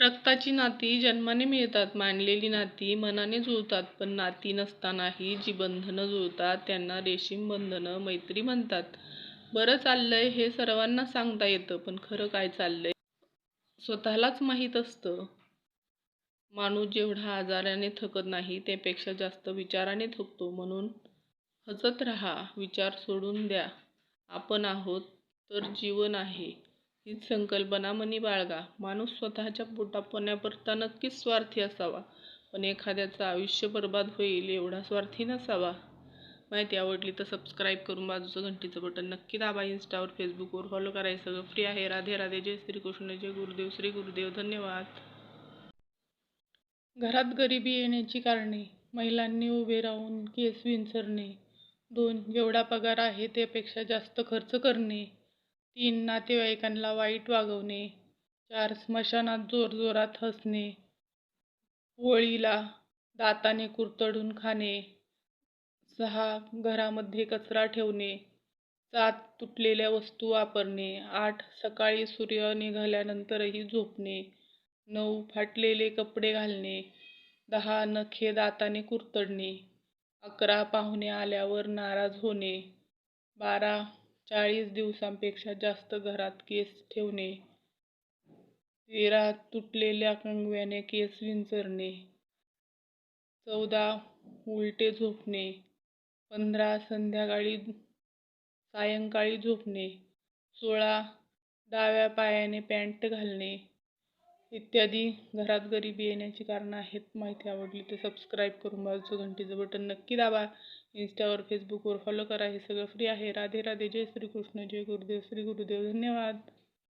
रक्ताची नाती जन्माने मिळतात मानलेली नाती मनाने जुळतात पण नाती नसतानाही जी बंधनं जुळतात त्यांना रेशीम बंधनं मैत्री म्हणतात. बरं चाललंय हे सर्वांना सांगता येतं पण खरं काय चाललंय? स्वतःलाच माहीत असतं. माणूस जेवढा आजाराने थकत नाही त्यापेक्षा जास्त विचाराने थकतो. म्हणून हसत राहा विचार सोडून द्या. आपण आहोत तर जीवन आहे. हीच संकल्पना मनी बाळगा. माणूस स्वतःच्या पोटापाण्यापुरता नक्कीच स्वार्थी असावा पण एखाद्याचं आयुष्य बर्बाद होईल एवढा स्वार्थी नसावा. माहिती आवडली तर सबस्क्राईब करून बाजूचं घंटीचं बटन नक्की दाबा. इंस्टावर फेसबुकवर फॉलो करायचं सगळं फ्री आहे. राधे राधे. जय श्रीकृष्ण. जय गुरुदेव. श्री गुरुदेव. धन्यवाद. घरात गरिबी येण्याची कारणे. महिलांनी उभे राहून केस विंचरणे. दोन जेवढा पगार आहे त्यापेक्षा जास्त खर्च करणे. तीन नातेवाईकांना वाईट वागवणे चार स्मशानात जोरजोरात हसणे होळीला दाताने कुरतडून खाणे सहा घरामध्ये कचरा ठेवणे सात तुटलेल्या वस्तू वापरणे आठ सकाळी सूर्य निघाल्यानंतरही झोपणे नऊ फाटलेले कपडे घालणे दहा नखे दाताने कुरतडणे अकरा पाहुणे आल्यावर नाराज होणे बारा चाळीस दिवसांपेक्षा जास्त घरात केस ठेवणे. तेरा तुटलेल्या कंगव्याने केस विंचरणे. चौदा उलटे झोपणे. पंधरा संध्याकाळी सायंकाळी झोपणे. सोळा डाव्या पायाने पॅन्ट घालणे. इत्यादी घरात गरिबी येण्याची कारणं आहेत माहिती आवडली तर सबस्क्राईब करून बाजूचं घंटीचं बटन नक्की दाबा. इंस्टावर फेसबुकवर फॉलो करा. हे सगळं फ्री आहे. राधे राधे. जय श्रीकृष्ण. जय गुरुदेव. श्री गुरुदेव. धन्यवाद.